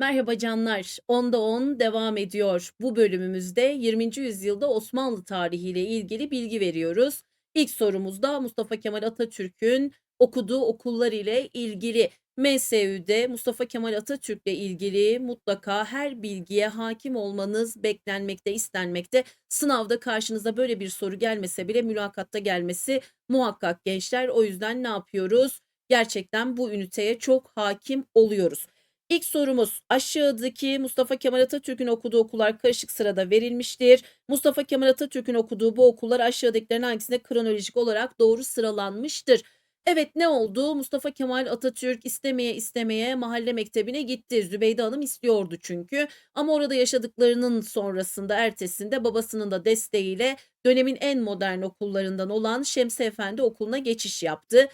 Merhaba canlar. 10'da 10 devam ediyor. Bu bölümümüzde 20. yüzyılda Osmanlı tarihiyle ilgili bilgi veriyoruz. İlk sorumuzda Mustafa Kemal Atatürk'ün okuduğu okullar ile ilgili. MSÜ'de Mustafa Kemal Atatürk'le ilgili mutlaka her bilgiye hakim olmanız beklenmekte, istenmekte. Sınavda karşınıza böyle bir soru gelmese bile mülakatta gelmesi muhakkak gençler. O yüzden ne yapıyoruz? Gerçekten bu üniteye çok hakim oluyoruz. İlk sorumuz aşağıdaki Mustafa Kemal Atatürk'ün okuduğu okullar karışık sırada verilmiştir. Mustafa Kemal Atatürk'ün okuduğu bu okullar aşağıdakilerin hangisinde kronolojik olarak doğru sıralanmıştır? Evet ne oldu? Mustafa Kemal Atatürk istemeye istemeye mahalle mektebine gitti. Zübeyde Hanım istiyordu çünkü. Ama orada yaşadıklarının sonrasında ertesinde babasının da desteğiyle dönemin en modern okullarından olan Şemsi Efendi Okulu'na geçiş yaptı.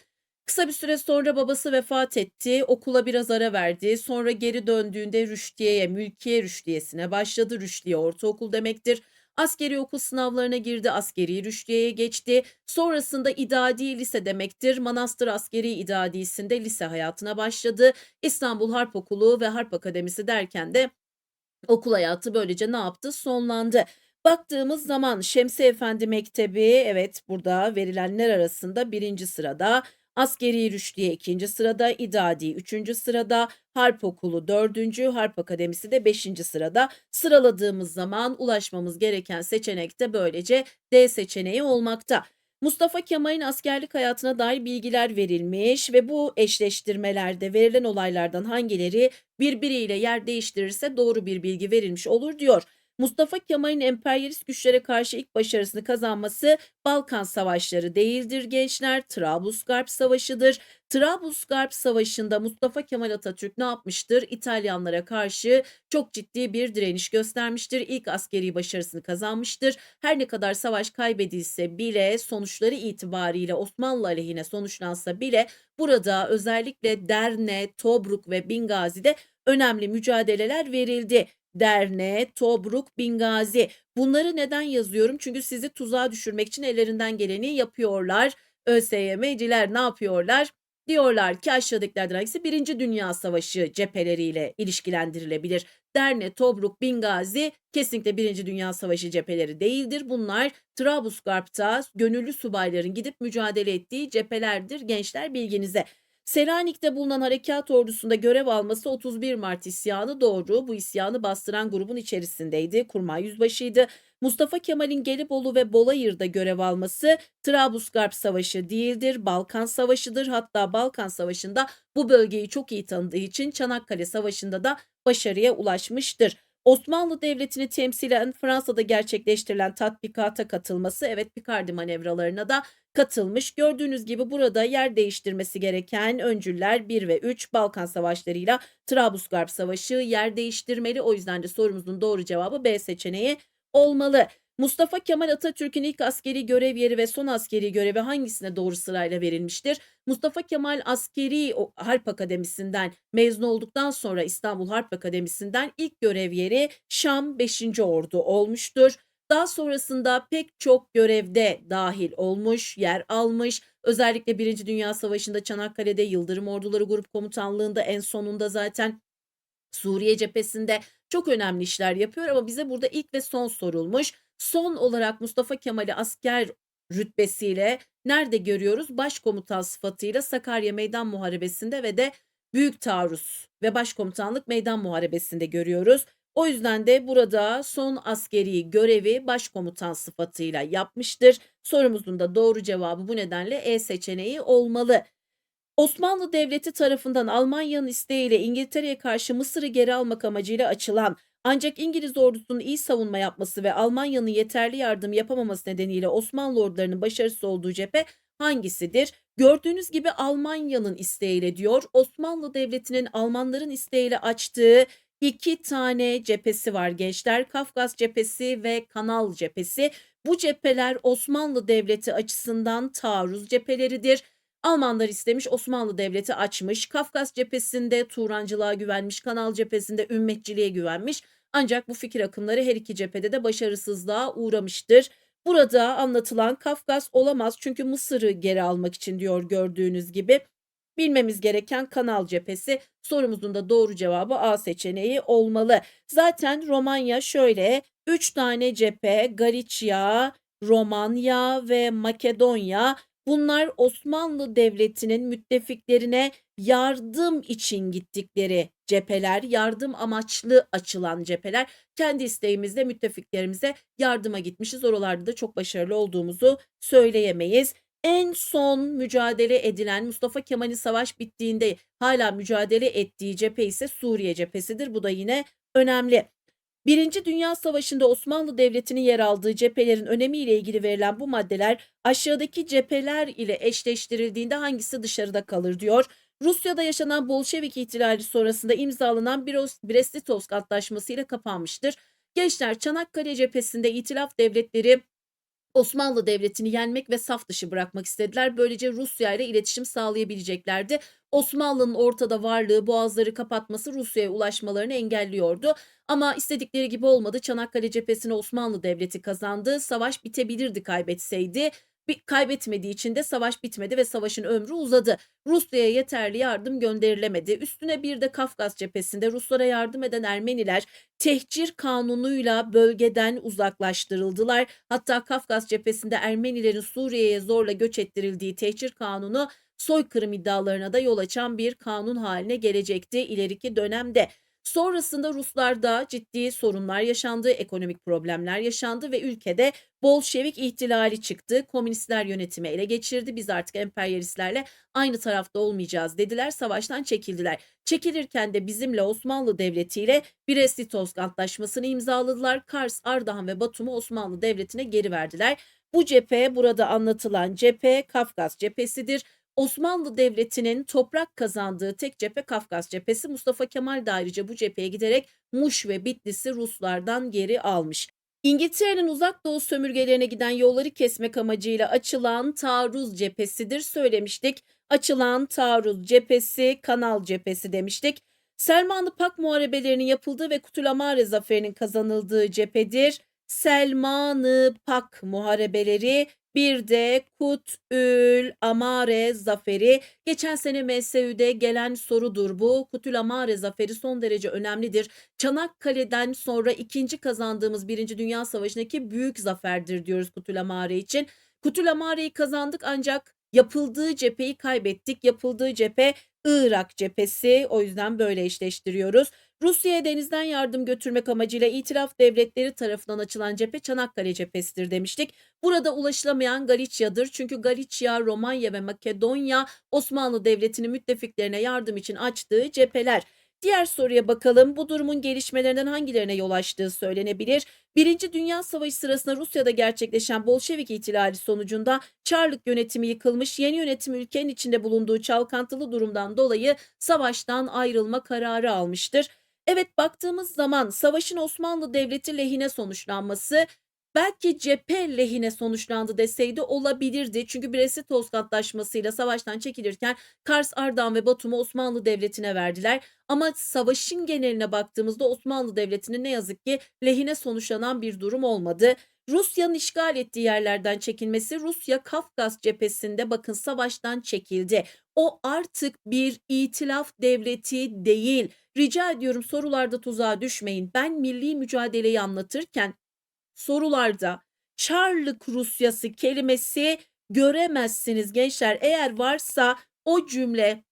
Kısa bir süre sonra babası vefat etti. Okula biraz ara verdi. Sonra geri döndüğünde Rüşdiye'ye, Mülkiye Rüşdiyesi'ne başladı. Rüşdiye ortaokul demektir. Askeri okul sınavlarına girdi. Askeri Rüşdiye'ye geçti. Sonrasında İdadi Lise demektir. Manastır Askeri İdadisi'nde lise hayatına başladı. İstanbul Harp Okulu ve Harp Akademisi derken de okul hayatı böylece ne yaptı? Sonlandı. Baktığımız zaman Şemsi Efendi Mektebi evet burada verilenler arasında birinci sırada. Askeri Rüşdiye ikinci sırada, İdadi üçüncü sırada, Harp Okulu dördüncü, Harp Akademisi de beşinci sırada. Sıraladığımız zaman ulaşmamız gereken seçenek de böylece D seçeneği olmakta. Mustafa Kemal'in askerlik hayatına dair bilgiler verilmiş ve bu eşleştirmelerde verilen olaylardan hangileri birbiriyle yer değiştirirse doğru bir bilgi verilmiş olur diyor. Mustafa Kemal'in emperyalist güçlere karşı ilk başarısını kazanması Balkan Savaşları değildir gençler. Trablusgarp Savaşı'dır. Trablusgarp Savaşı'nda Mustafa Kemal Atatürk ne yapmıştır? İtalyanlara karşı çok ciddi bir direniş göstermiştir. İlk askeri başarısını kazanmıştır. Her ne kadar savaş kaybedilse bile sonuçları itibariyle Osmanlı aleyhine sonuçlansa bile burada özellikle Derne, Tobruk ve Bingazi'de önemli mücadeleler verildi. Derne, Tobruk, Bingazi. Bunları neden yazıyorum? Çünkü sizi tuzağa düşürmek için ellerinden geleni yapıyorlar. ÖSYM'ciler ne yapıyorlar? Diyorlar ki aşağıdakilerden hangisi Birinci Dünya Savaşı cepheleriyle ilişkilendirilebilir? Derne, Tobruk, Bingazi kesinlikle Birinci Dünya Savaşı cepheleri değildir. Bunlar Trablusgarp'ta gönüllü subayların gidip mücadele ettiği cephelerdir gençler bilginize. Selanik'te bulunan harekat ordusunda görev alması 31 Mart isyanı doğru. Bu isyanı bastıran grubun içerisindeydi. Kurmay yüzbaşıydı. Mustafa Kemal'in Gelibolu ve Bolayır'da görev alması Trablusgarp Savaşı değildir. Balkan Savaşı'dır. Hatta Balkan Savaşı'nda bu bölgeyi çok iyi tanıdığı için Çanakkale Savaşı'nda da başarıya ulaşmıştır. Osmanlı Devleti'ni temsilen Fransa'da gerçekleştirilen tatbikata katılması, evet Picardy manevralarına da katılmış. Gördüğünüz gibi burada yer değiştirmesi gereken öncüller 1 ve 3 Balkan Savaşları'yla Trablusgarp Savaşı yer değiştirmeli. O yüzden de sorumuzun doğru cevabı B seçeneği olmalı. Mustafa Kemal Atatürk'ün ilk askeri görev yeri ve son askeri görevi hangisine doğru sırayla verilmiştir? Mustafa Kemal Askeri Harp Akademisi'nden mezun olduktan sonra İstanbul Harp Akademisi'nden ilk görev yeri Şam 5. Ordu olmuştur. Daha sonrasında pek çok görevde dahil olmuş, yer almış. Özellikle Birinci Dünya Savaşı'nda Çanakkale'de Yıldırım Orduları Grup Komutanlığı'nda en sonunda zaten Suriye cephesinde çok önemli işler yapıyor ama bize burada ilk ve son sorulmuş. Son olarak Mustafa Kemal'i asker rütbesiyle nerede görüyoruz? Başkomutan sıfatıyla Sakarya Meydan Muharebesi'nde ve de Büyük Taarruz ve Başkomutanlık Meydan Muharebesi'nde görüyoruz. O yüzden de burada son askeri görevi başkomutan sıfatıyla yapmıştır. Sorumuzun da doğru cevabı bu nedenle E seçeneği olmalı. Osmanlı Devleti tarafından Almanya'nın isteğiyle İngiltere'ye karşı Mısır'ı geri almak amacıyla açılan ancak İngiliz ordusunun iyi savunma yapması ve Almanya'nın yeterli yardım yapamaması nedeniyle Osmanlı ordularının başarısız olduğu cephe hangisidir? Gördüğünüz gibi Almanya'nın isteğiyle diyor. Osmanlı Devleti'nin Almanların isteğiyle açtığı iki tane cephesi var gençler. Kafkas cephesi ve Kanal cephesi. Bu cepheler Osmanlı Devleti açısından taarruz cepheleridir. Almanlar istemiş, Osmanlı Devleti açmış. Kafkas cephesinde Turancılığa güvenmiş, Kanal cephesinde ümmetçiliğe güvenmiş. Ancak bu fikir akımları her iki cephede de başarısızlığa uğramıştır. Burada anlatılan Kafkas olamaz çünkü Mısır'ı geri almak için diyor gördüğünüz gibi. Bilmemiz gereken Kanal Cephesi. Sorumuzun da doğru cevabı A seçeneği olmalı. Zaten Romanya şöyle 3 tane cephe Galicia, Romanya ve Makedonya bunlar Osmanlı Devleti'nin müttefiklerine yardım için gittikleri cepheler, yardım amaçlı açılan cepheler. Kendi isteğimizle müttefiklerimize yardıma gitmişiz. Oralarda da çok başarılı olduğumuzu söyleyemeyiz. En son mücadele edilen Mustafa Kemal'in savaş bittiğinde hala mücadele ettiği cephe ise Suriye cephesidir. Bu da yine önemli. Birinci Dünya Savaşı'nda Osmanlı Devleti'nin yer aldığı cephelerin önemiyle ilgili verilen bu maddeler aşağıdaki cepheler ile eşleştirildiğinde hangisi dışarıda kalır diyor. Rusya'da yaşanan Bolşevik ihtilali sonrasında imzalanan Brest-Litovsk Antlaşması ile kapanmıştır. Gençler Çanakkale cephesinde itilaf devletleri Osmanlı Devleti'ni yenmek ve saf dışı bırakmak istediler. Böylece Rusya ile iletişim sağlayabileceklerdi. Osmanlı'nın ortada varlığı boğazları kapatması Rusya'ya ulaşmalarını engelliyordu. Ama istedikleri gibi olmadı. Çanakkale cephesini Osmanlı Devleti kazandı. Savaş bitebilirdi kaybetseydi. Kaybetmediği için de savaş bitmedi ve savaşın ömrü uzadı. Rusya'ya yeterli yardım gönderilemedi. Üstüne bir de Kafkas cephesinde Ruslara yardım eden Ermeniler tehcir kanunuyla bölgeden uzaklaştırıldılar. Hatta Kafkas cephesinde Ermenilerin Suriye'ye zorla göç ettirildiği tehcir kanunu soykırım iddialarına da yol açan bir kanun haline gelecekti ileriki dönemde. Sonrasında Ruslarda ciddi sorunlar yaşandı, ekonomik problemler yaşandı ve ülkede Bolşevik ihtilali çıktı. Komünistler yönetimi ele geçirdi. Biz artık emperyalistlerle aynı tarafta olmayacağız dediler. Savaştan çekildiler. Çekilirken de bizimle Osmanlı Devleti ile Brest-Litovsk Antlaşması'nı imzaladılar. Kars, Ardahan ve Batum'u Osmanlı Devleti'ne geri verdiler. Bu cephe burada anlatılan cephe Kafkas cephesidir. Osmanlı Devleti'nin toprak kazandığı tek cephe Kafkas cephesi. Mustafa Kemal de ayrıca bu cepheye giderek Muş ve Bitlis'i Ruslardan geri almış. İngiltere'nin uzak doğu sömürgelerine giden yolları kesmek amacıyla açılan taarruz cephesidir söylemiştik. Açılan taarruz cephesi, kanal cephesi demiştik. Selmanlı Pak muharebelerinin yapıldığı ve Kutulamare zaferinin kazanıldığı cephedir. Selmanı Pak muharebeleri bir de Kutül Amare zaferi. Geçen sene MSÜ'de gelen sorudur bu. Kutül Amare zaferi son derece önemlidir. Çanakkale'den sonra ikinci kazandığımız Birinci Dünya Savaşı'ndaki büyük zaferdir diyoruz Kutül Amare için. Kutül Amare'yi kazandık ancak yapıldığı cepheyi kaybettik. Yapıldığı cephe Irak cephesi. O yüzden böyle eşleştiriyoruz. Rusya'ya denizden yardım götürmek amacıyla itiraf devletleri tarafından açılan cephe Çanakkale cephesidir demiştik. Burada ulaşılamayan Galicia'dır. Çünkü Galicia, Romanya ve Makedonya Osmanlı Devleti'nin müttefiklerine yardım için açtığı cepheler. Diğer soruya bakalım. Bu durumun gelişmelerinden hangilerine yol açtığı söylenebilir? Birinci Dünya Savaşı sırasında Rusya'da gerçekleşen Bolşevik ihtilali sonucunda Çarlık yönetimi yıkılmış, yeni yönetim ülkenin içinde bulunduğu çalkantılı durumdan dolayı savaştan ayrılma kararı almıştır. Evet baktığımız zaman savaşın Osmanlı Devleti lehine sonuçlanması belki cephe lehine sonuçlandı deseydi olabilirdi. Çünkü Brest-Litovsk savaştan çekilirken Kars, Ardahan ve Batum'u Osmanlı Devleti'ne verdiler. Ama savaşın geneline baktığımızda Osmanlı Devleti'nin ne yazık ki lehine sonuçlanan bir durum olmadı. Rusya'nın işgal ettiği yerlerden çekilmesi Rusya Kafkas cephesinde bakın savaştan çekildi. O artık bir itilaf devleti değil. Rica ediyorum sorularda tuzağa düşmeyin. Ben milli mücadeleyi anlatırken sorularda Çarlık Rusyası kelimesi göremezsiniz gençler. Eğer varsa o cümle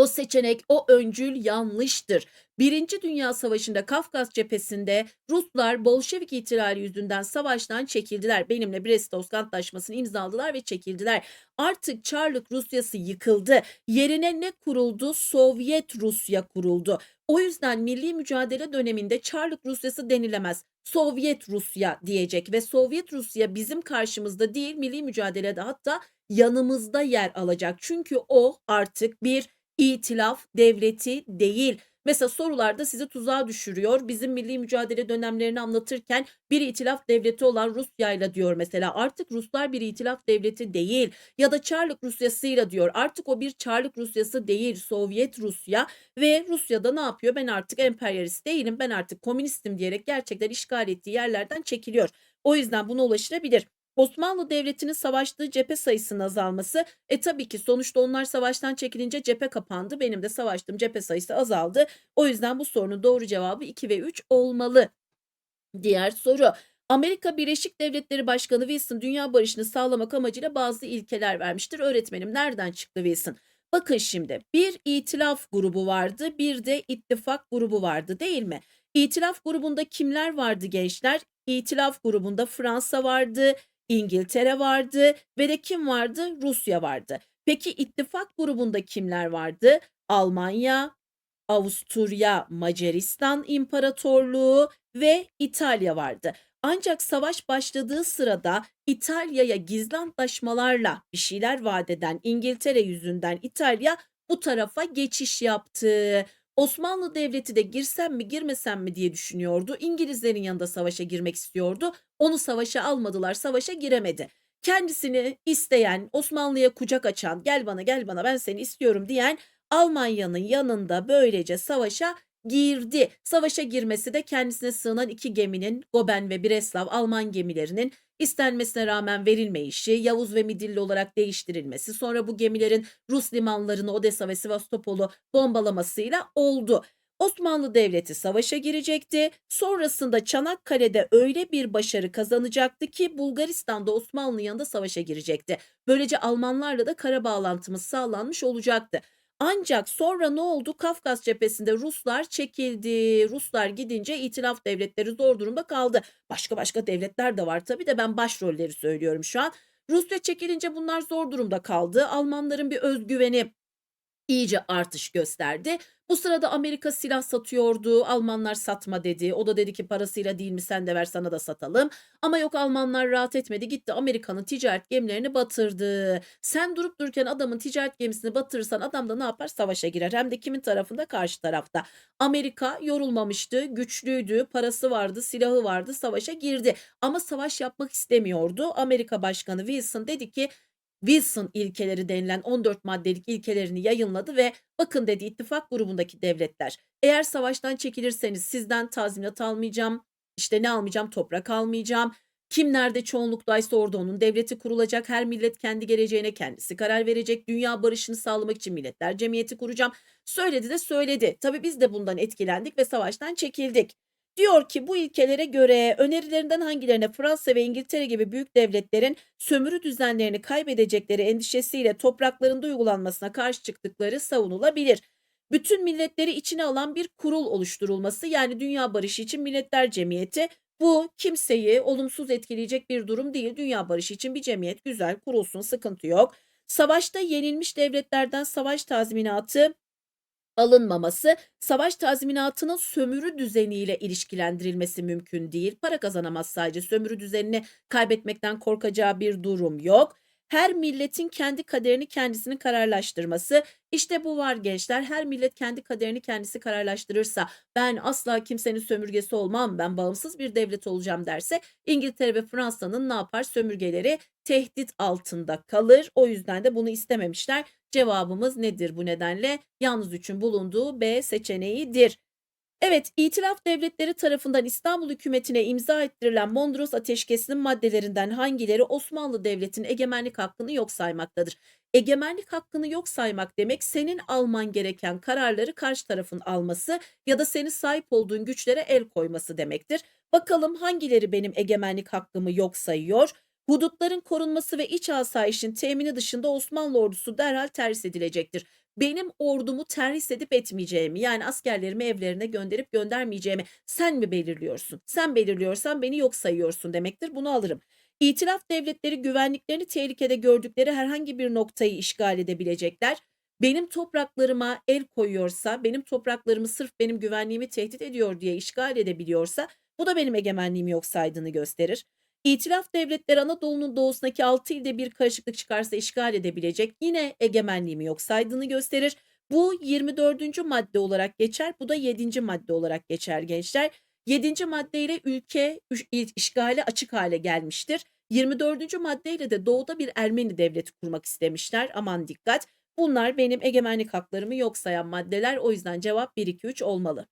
o seçenek, o öncül yanlıştır. Birinci Dünya Savaşı'nda Kafkas cephesinde Ruslar Bolşevik ihtilali yüzünden savaştan çekildiler. Benimle Brest-Litovsk Antlaşması'nı imzaladılar ve çekildiler. Artık Çarlık Rusyası yıkıldı. Yerine ne kuruldu? Sovyet Rusya kuruldu. O yüzden milli mücadele döneminde Çarlık Rusyası denilemez. Sovyet Rusya diyecek ve Sovyet Rusya bizim karşımızda değil milli mücadelede hatta yanımızda yer alacak. Çünkü o artık bir itilaf devleti değil. Mesela sorularda sizi tuzağa düşürüyor. Bizim milli mücadele dönemlerini anlatırken bir itilaf devleti olan Rusya ile diyor mesela. Artık Ruslar bir itilaf devleti değil. Ya da Çarlık Rusyası'yla diyor. Artık o bir Çarlık Rusyası değil. Sovyet Rusya ve Rusya'da ne yapıyor? Ben artık emperyalist değilim. Ben artık komünistim diyerek gerçekten işgal ettiği yerlerden çekiliyor. O yüzden buna ulaşılabilir. Osmanlı Devleti'nin savaştığı cephe sayısının azalması. E, tabii ki sonuçta onlar savaştan çekilince cephe kapandı. Benim de savaştığım cephe sayısı azaldı. O yüzden bu sorunun doğru cevabı 2 ve 3 olmalı. Diğer soru. Amerika Birleşik Devletleri Başkanı Wilson dünya barışını sağlamak amacıyla bazı ilkeler vermiştir. Öğretmenim nereden çıktı Wilson? Bakın şimdi bir itilaf grubu vardı, bir de ittifak grubu vardı değil mi? İtilaf grubunda kimler vardı gençler? İtilaf grubunda Fransa vardı, İngiltere vardı ve de kim vardı? Rusya vardı. Peki ittifak grubunda kimler vardı? Almanya, Avusturya Macaristan İmparatorluğu ve İtalya vardı. Ancak savaş başladığı sırada İtalya'ya gizli antlaşmalarla bir şeyler vaat eden İngiltere yüzünden İtalya bu tarafa geçiş yaptı. Osmanlı Devleti de girsem mi girmesem mi diye düşünüyordu. İngilizlerin yanında savaşa girmek istiyordu. Onu savaşa almadılar, savaşa giremedi. Kendisini isteyen, Osmanlı'ya kucak açan, gel bana gel bana ben seni istiyorum diyen Almanya'nın yanında böylece savaşa girdi. Savaşa girmesi de kendisine sığınan iki geminin Goben ve Breslav Alman gemilerinin istenmesine rağmen verilmeyişi, Yavuz ve Midilli olarak değiştirilmesi, sonra bu gemilerin Rus limanlarını Odessa ve Sivastopol'u bombalamasıyla oldu. Osmanlı Devleti savaşa girecekti. Sonrasında Çanakkale'de öyle bir başarı kazanacaktı ki Bulgaristan'da Osmanlı'nın yanında savaşa girecekti. Böylece Almanlarla da kara bağlantımız sağlanmış olacaktı. Ancak sonra ne oldu? Kafkas cephesinde Ruslar çekildi. Ruslar gidince itilaf devletleri zor durumda kaldı. Başka başka devletler de var tabii de ben başrolleri söylüyorum şu an. Rusya çekilince bunlar zor durumda kaldı. Almanların bir özgüveni iyice artış gösterdi. Bu sırada Amerika silah satıyordu. Almanlar satma dedi. O da dedi ki parasıyla değil mi sen de ver sana da satalım. Ama yok Almanlar rahat etmedi. Gitti Amerika'nın ticaret gemilerini batırdı. Sen durup dururken adamın ticaret gemisini batırırsan adam da ne yapar? Savaşa girer. Hem de kimin tarafında? Karşı tarafta. Amerika yorulmamıştı. Güçlüydü. Parası vardı. Silahı vardı. Savaşa girdi. Ama savaş yapmak istemiyordu. Amerika Başkanı Wilson dedi ki Wilson ilkeleri denilen 14 maddelik ilkelerini yayınladı ve bakın dedi ittifak grubundaki devletler eğer savaştan çekilirseniz sizden tazminat almayacağım, işte ne almayacağım toprak almayacağım, kim nerede çoğunluktaysa orada onun devleti kurulacak, her millet kendi geleceğine kendisi karar verecek, dünya barışını sağlamak için milletler cemiyeti kuracağım. Söyledi de söyledi. Tabii biz de bundan etkilendik ve savaştan çekildik. Diyor ki bu ilkelere göre önerilerinden hangilerine Fransa ve İngiltere gibi büyük devletlerin sömürü düzenlerini kaybedecekleri endişesiyle topraklarında uygulanmasına karşı çıktıkları savunulabilir. Bütün milletleri içine alan bir kurul oluşturulması yani dünya barışı için milletler cemiyeti bu kimseyi olumsuz etkileyecek bir durum değil. Dünya barışı için bir cemiyet güzel kurulsun sıkıntı yok. Savaşta yenilmiş devletlerden savaş tazminatı alınmaması, savaş tazminatının sömürü düzeniyle ilişkilendirilmesi mümkün değil. Para kazanamaz sadece sömürü düzenini kaybetmekten korkacağı bir durum yok. Her milletin kendi kaderini kendisinin kararlaştırması. İşte bu var gençler. Her millet kendi kaderini kendisi kararlaştırırsa ben asla kimsenin sömürgesi olmam, ben bağımsız bir devlet olacağım derse İngiltere ve Fransa'nın ne yapar? Sömürgeleri tehdit altında kalır. O yüzden de bunu istememişler. Cevabımız nedir bu nedenle? Yalnız üçün bulunduğu B seçeneğidir. Evet, İtilaf Devletleri tarafından İstanbul hükümetine imza ettirilen Mondros Ateşkesi'nin maddelerinden hangileri Osmanlı Devleti'nin egemenlik hakkını yok saymaktadır? Egemenlik hakkını yok saymak demek senin alman gereken kararları karşı tarafın alması ya da senin sahip olduğun güçlere el koyması demektir. Bakalım hangileri benim egemenlik hakkımı yok sayıyor? Hudutların korunması ve iç asayişin temini dışında Osmanlı ordusu derhal terhis edilecektir. Benim ordumu terhis edip etmeyeceğimi yani askerlerimi evlerine gönderip göndermeyeceğimi sen mi belirliyorsun? Sen belirliyorsan beni yok sayıyorsun demektir. Bunu alırım. İtilaf devletleri güvenliklerini tehlikede gördükleri herhangi bir noktayı işgal edebilecekler. Benim topraklarıma el koyuyorsa, benim topraklarımı sırf benim güvenliğimi tehdit ediyor diye işgal edebiliyorsa bu da benim egemenliğimi yok saydığını gösterir. İtilaf devletleri Anadolu'nun doğusundaki 6 ilde bir karışıklık çıkarsa işgal edebilecek yine egemenliğimi yok saydığını gösterir. Bu 24. madde olarak geçer. Bu da 7. madde olarak geçer gençler. 7. maddeyle ülke işgale açık hale gelmiştir. 24. maddeyle de doğuda bir Ermeni devleti kurmak istemişler. Aman dikkat. Bunlar benim egemenlik haklarımı yok sayan maddeler. O yüzden cevap 1 2 3 olmalı.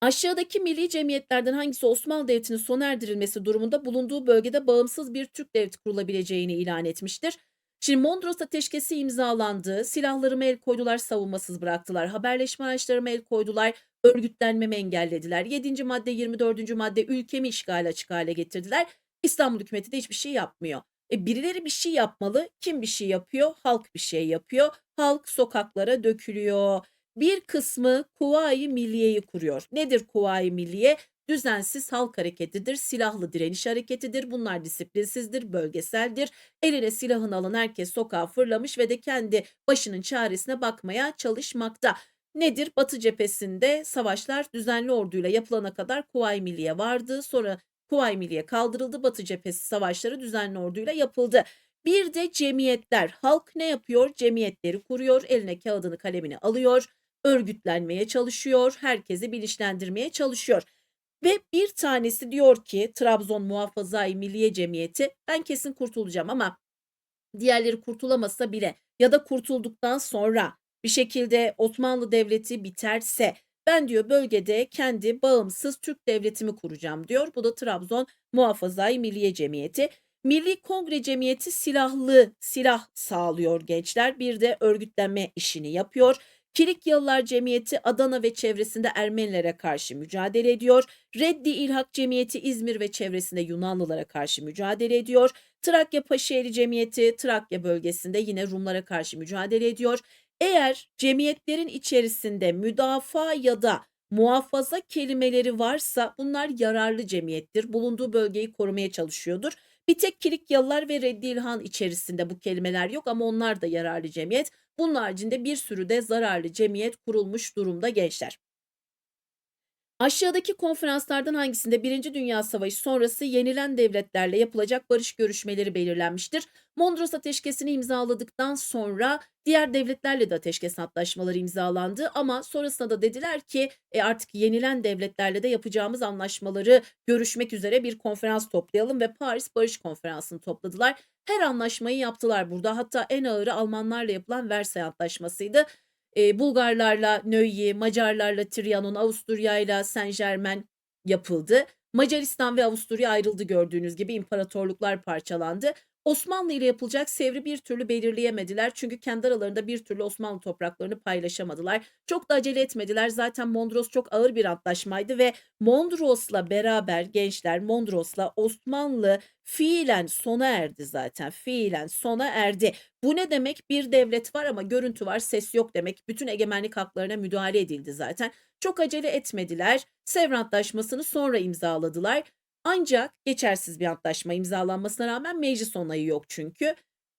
Aşağıdaki milli cemiyetlerden hangisi Osmanlı Devleti'nin sona erdirilmesi durumunda bulunduğu bölgede bağımsız bir Türk devleti kurulabileceğini ilan etmiştir? Şimdi Mondros Ateşkesi imzalandı, silahlarıma el koydular, savunmasız bıraktılar, haberleşme araçlarıma el koydular, örgütlenmemi engellediler. 7. madde, 24. madde ülkemi işgale açık hale getirdiler. İstanbul hükümeti de hiçbir şey yapmıyor. E birileri bir şey yapmalı. Kim bir şey yapıyor? Halk bir şey yapıyor. Halk sokaklara dökülüyor. Bir kısmı Kuvayi Milliye'yi kuruyor. Nedir Kuvayi Milliye? Düzensiz halk hareketidir, silahlı direniş hareketidir. Bunlar disiplinsizdir, bölgeseldir. Eline silahını alan herkes sokağa fırlamış ve de kendi başının çaresine bakmaya çalışmakta. Nedir? Batı cephesinde savaşlar düzenli orduyla yapılana kadar Kuvayi Milliye vardı. Sonra Kuvayi Milliye kaldırıldı. Batı cephesi savaşları düzenli orduyla yapıldı. Bir de cemiyetler. Halk ne yapıyor? Cemiyetleri kuruyor, eline kağıdını kalemini alıyor, örgütlenmeye çalışıyor, herkesi bilinçlendirmeye çalışıyor. Ve bir tanesi diyor ki Trabzon Muhafaza-i Milliye Cemiyeti ben kesin kurtulacağım ama diğerleri kurtulamasa bile ya da kurtulduktan sonra bir şekilde Osmanlı Devleti biterse ben diyor bölgede kendi bağımsız Türk devletimi kuracağım diyor. Bu da Trabzon Muhafaza-i Milliye Cemiyeti. Milli Kongre Cemiyeti silahlı silah sağlıyor gençler. Bir de örgütlenme işini yapıyor. Kilikyalılar Cemiyeti Adana ve çevresinde Ermenilere karşı mücadele ediyor. Reddi İlhak Cemiyeti İzmir ve çevresinde Yunanlılara karşı mücadele ediyor. Trakya Paşaeli Cemiyeti Trakya bölgesinde yine Rumlara karşı mücadele ediyor. Eğer cemiyetlerin içerisinde müdafaa ya da muhafaza kelimeleri varsa bunlar yararlı cemiyettir. Bulunduğu bölgeyi korumaya çalışıyordur. Bir tek Kilikyalılar ve Reddi İlhan içerisinde bu kelimeler yok ama onlar da yararlı cemiyet. Bunun haricinde bir sürü de zararlı cemiyet kurulmuş durumda gençler. Aşağıdaki konferanslardan hangisinde Birinci Dünya Savaşı sonrası yenilen devletlerle yapılacak barış görüşmeleri belirlenmiştir? Mondros Ateşkesi'ni imzaladıktan sonra diğer devletlerle de ateşkes antlaşmaları imzalandı ama sonrasında da dediler ki e artık yenilen devletlerle de yapacağımız anlaşmaları görüşmek üzere bir konferans toplayalım ve Paris Barış Konferansı'nı topladılar. Her anlaşmayı yaptılar burada. Hatta en ağırı Almanlarla yapılan Versay Antlaşması'ydı. Eee, Bulgarlarla Nöyi, Macarlarla Trianon, Avusturya'yla Saint-Germain yapıldı. Macaristan ve Avusturya ayrıldı gördüğünüz gibi imparatorluklar parçalandı. Osmanlı ile yapılacak sevri bir türlü belirleyemediler çünkü kendi aralarında bir türlü Osmanlı topraklarını paylaşamadılar. Çok da acele etmediler. Zaten Mondros çok ağır bir antlaşmaydı ve Mondros'la beraber gençler Mondros'la Osmanlı fiilen sona erdi zaten. Fiilen sona erdi. Bu ne demek? Bir devlet var ama görüntü var, ses yok demek. Bütün egemenlik haklarına müdahale edildi zaten. Çok acele etmediler. Sevr Antlaşması'nı sonra imzaladılar. Ancak geçersiz bir antlaşma imzalanmasına rağmen meclis onayı yok çünkü.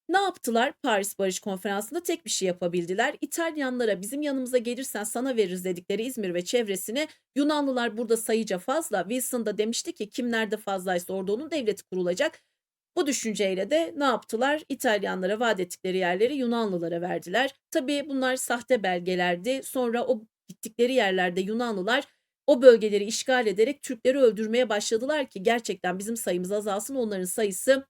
Ne yaptılar? Paris Barış Konferansı'nda tek bir şey yapabildiler. İtalyanlara bizim yanımıza gelirsen sana veririz dedikleri İzmir ve çevresine Yunanlılar burada sayıca fazla. Wilson da demişti ki kim nerede fazlaysa orada onun devleti kurulacak. Bu düşünceyle de ne yaptılar? İtalyanlara vaat ettikleri yerleri Yunanlılara verdiler. Tabii bunlar sahte belgelerdi. Sonra o gittikleri yerlerde Yunanlılar o bölgeleri işgal ederek Türkleri öldürmeye başladılar ki gerçekten bizim sayımız azalsın onların sayısı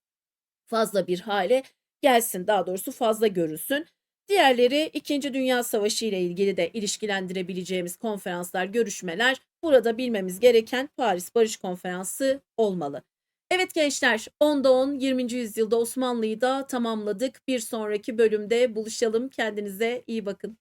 fazla bir hale gelsin daha doğrusu fazla görülsün. Diğerleri 2. Dünya Savaşı ile ilgili de ilişkilendirebileceğimiz konferanslar, görüşmeler burada bilmemiz gereken Paris Barış Konferansı olmalı. Evet gençler 10'da 10 20. yüzyılda Osmanlı'yı da tamamladık. Bir sonraki bölümde buluşalım. Kendinize iyi bakın.